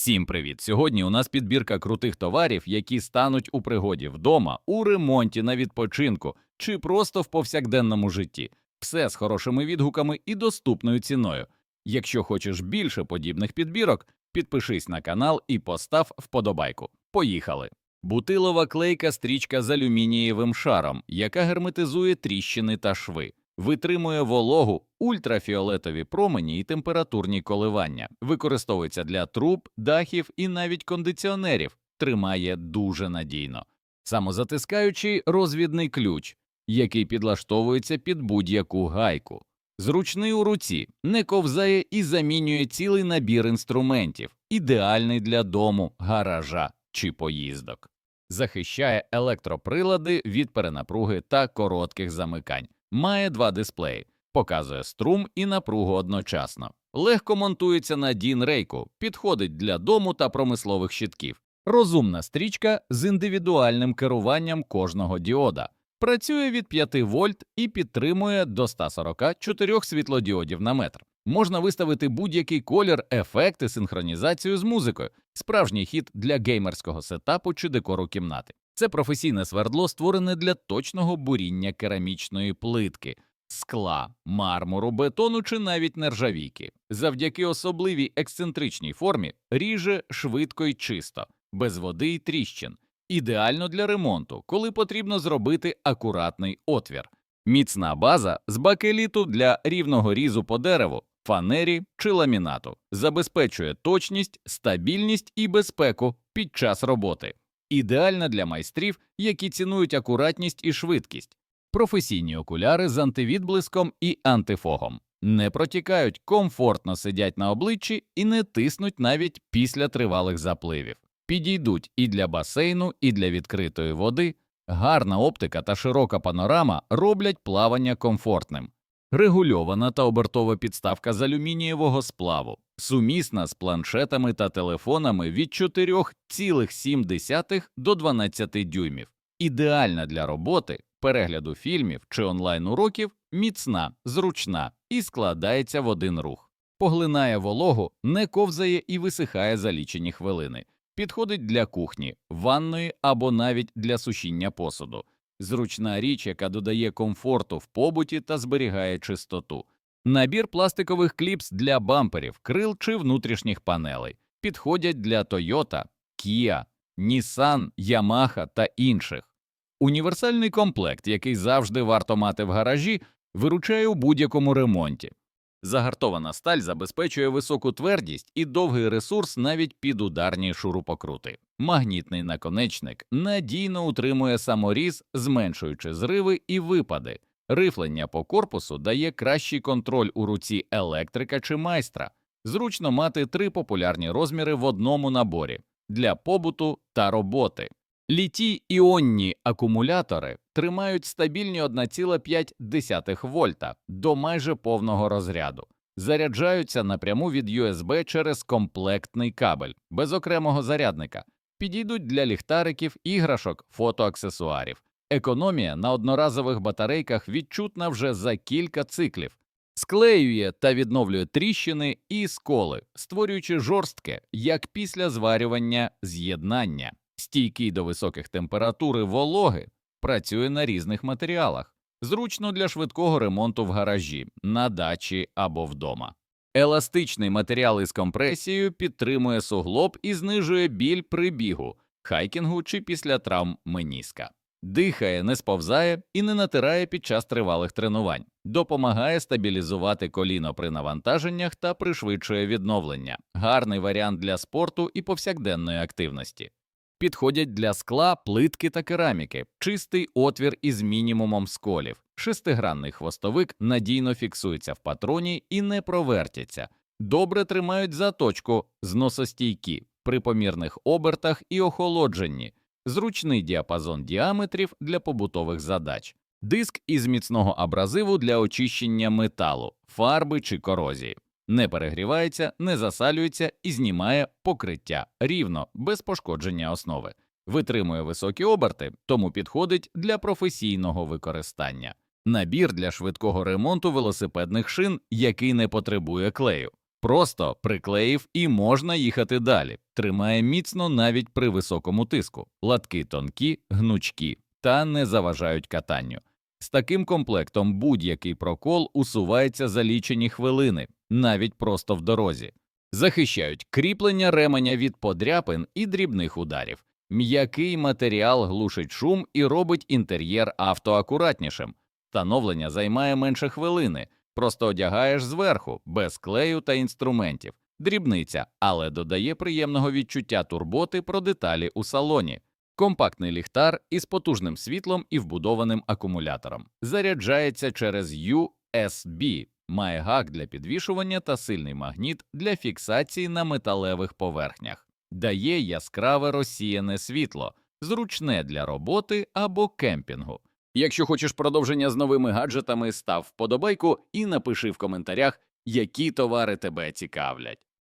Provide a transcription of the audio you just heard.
Всім привіт! Сьогодні у нас підбірка крутих товарів, які стануть у пригоді вдома, у ремонті на відпочинку чи просто в повсякденному житті. Все з хорошими відгуками і доступною ціною. Якщо хочеш більше подібних підбірок, підпишись на канал і постав вподобайку. Поїхали! Бутилова клейка стрічка з алюмінієвим шаром, яка герметизує тріщини та шви. Витримує вологу, ультрафіолетові промені і температурні коливання, використовується для труб, дахів і навіть кондиціонерів, тримає дуже надійно. Самозатискаючий розвідний ключ, який підлаштовується під будь-яку гайку. Зручний у руці, не ковзає і замінює цілий набір інструментів, ідеальний для дому, гаража чи поїздок. Захищає електроприлади від перенапруги та коротких замикань. Має два дисплеї, показує струм і напругу одночасно. Легко монтується на DIN рейку, підходить для дому та промислових щитків. Розумна стрічка з індивідуальним керуванням кожного діода. Працює від 5 вольт і підтримує до 144 світлодіодів на метр. Можна виставити будь-який колір, ефекти, синхронізацію з музикою. Справжній хід для геймерського сетапу чи декору кімнати. Це професійне свердло, створене для точного буріння керамічної плитки, скла, мармуру, бетону чи навіть нержавійки. Завдяки особливій ексцентричній формі ріже швидко і чисто, без води і тріщин. Ідеально для ремонту, коли потрібно зробити акуратний отвір. Міцна база з бакеліту для рівного різу по дереву, фанері чи ламінату забезпечує точність, стабільність і безпеку під час роботи. Ідеальна для майстрів, які цінують акуратність і швидкість. Професійні окуляри з антивідблиском і антифогом не протікають, комфортно сидять на обличчі і не тиснуть навіть після тривалих запливів. Підійдуть і для басейну, і для відкритої води. Гарна оптика та широка панорама роблять плавання комфортним. Регульована та обертова підставка з алюмінієвого сплаву, сумісна з планшетами та телефонами від 4,7 до 12 дюймів, ідеальна для роботи, перегляду фільмів чи онлайн-уроків, міцна, зручна і складається в один рух. Поглинає вологу, не ковзає і висихає за лічені хвилини. Підходить для кухні, ванної або навіть для сушіння посуду. Зручна річ, яка додає комфорту в побуті та зберігає чистоту. Набір пластикових кліпс для бамперів, крил чи внутрішніх панелей підходять для Toyota, Kia, Nissan, Yamaha та інших. Універсальний комплект, який завжди варто мати в гаражі, виручає у будь-якому ремонті. Загартована сталь забезпечує високу твердість і довгий ресурс навіть під ударні шурупокрути. Магнітний наконечник надійно утримує саморіз, зменшуючи зриви і випади. Рифлення по корпусу дає кращий контроль у руці електрика чи майстра. Зручно мати три популярні розміри в одному наборі для побуту та роботи. Літій іонні акумулятори тримають стабільні 1,5 вольта до майже повного розряду, заряджаються напряму від USB через комплектний кабель без окремого зарядника, підійдуть для ліхтариків, іграшок, фотоаксесуарів. Економія на одноразових батарейках відчутна вже за кілька циклів, склеює та відновлює тріщини і сколи, створюючи жорстке, як після зварювання з'єднання, стійкий до високих температур і вологи, працює на різних матеріалах, зручно для швидкого ремонту в гаражі, на дачі або вдома. Еластичний матеріал із компресією підтримує суглоб і знижує біль при бігу, хайкінгу чи після травм меніска. Дихає, не сповзає і не натирає під час тривалих тренувань, допомагає стабілізувати коліно при навантаженнях та пришвидшує відновлення. Гарний варіант для спорту і повсякденної активності. Підходять для скла, плитки та кераміки, чистий отвір із мінімумом сколів. Шестигранний хвостовик надійно фіксується в патроні і не провертяться. Добре тримають заточку, зносостійкі при помірних обертах і охолодженні, зручний діапазон діаметрів для побутових задач, диск із міцного абразиву для очищення металу, фарби чи корозії. Не перегрівається, не засалюється і знімає покриття рівно, без пошкодження основи. Витримує високі оберти, тому підходить для професійного використання. Набір для швидкого ремонту велосипедних шин, який не потребує клею. Просто приклеїв і можна їхати далі. Тримає міцно навіть при високому тиску. Латки тонкі, гнучкі та не заважають катанню. З таким комплектом будь-який прокол усувається за лічені хвилини, навіть просто в дорозі. Захищають кріплення ременя від подряпин і дрібних ударів. М'який матеріал глушить шум і робить інтер'єр авто акуратнішим. Встановлення займає менше хвилини, просто одягаєш зверху, без клею та інструментів. Дрібниця, але додає приємного відчуття турботи про деталі у салоні. Компактний ліхтар із потужним світлом і вбудованим акумулятором. Заряджається через USB, має гак для підвішування та сильний магніт для фіксації на металевих поверхнях. Дає яскраве розсіяне світло, зручне для роботи або кемпінгу. Якщо хочеш продовження з новими гаджетами, став вподобайку і напиши в коментарях, які товари тебе цікавлять.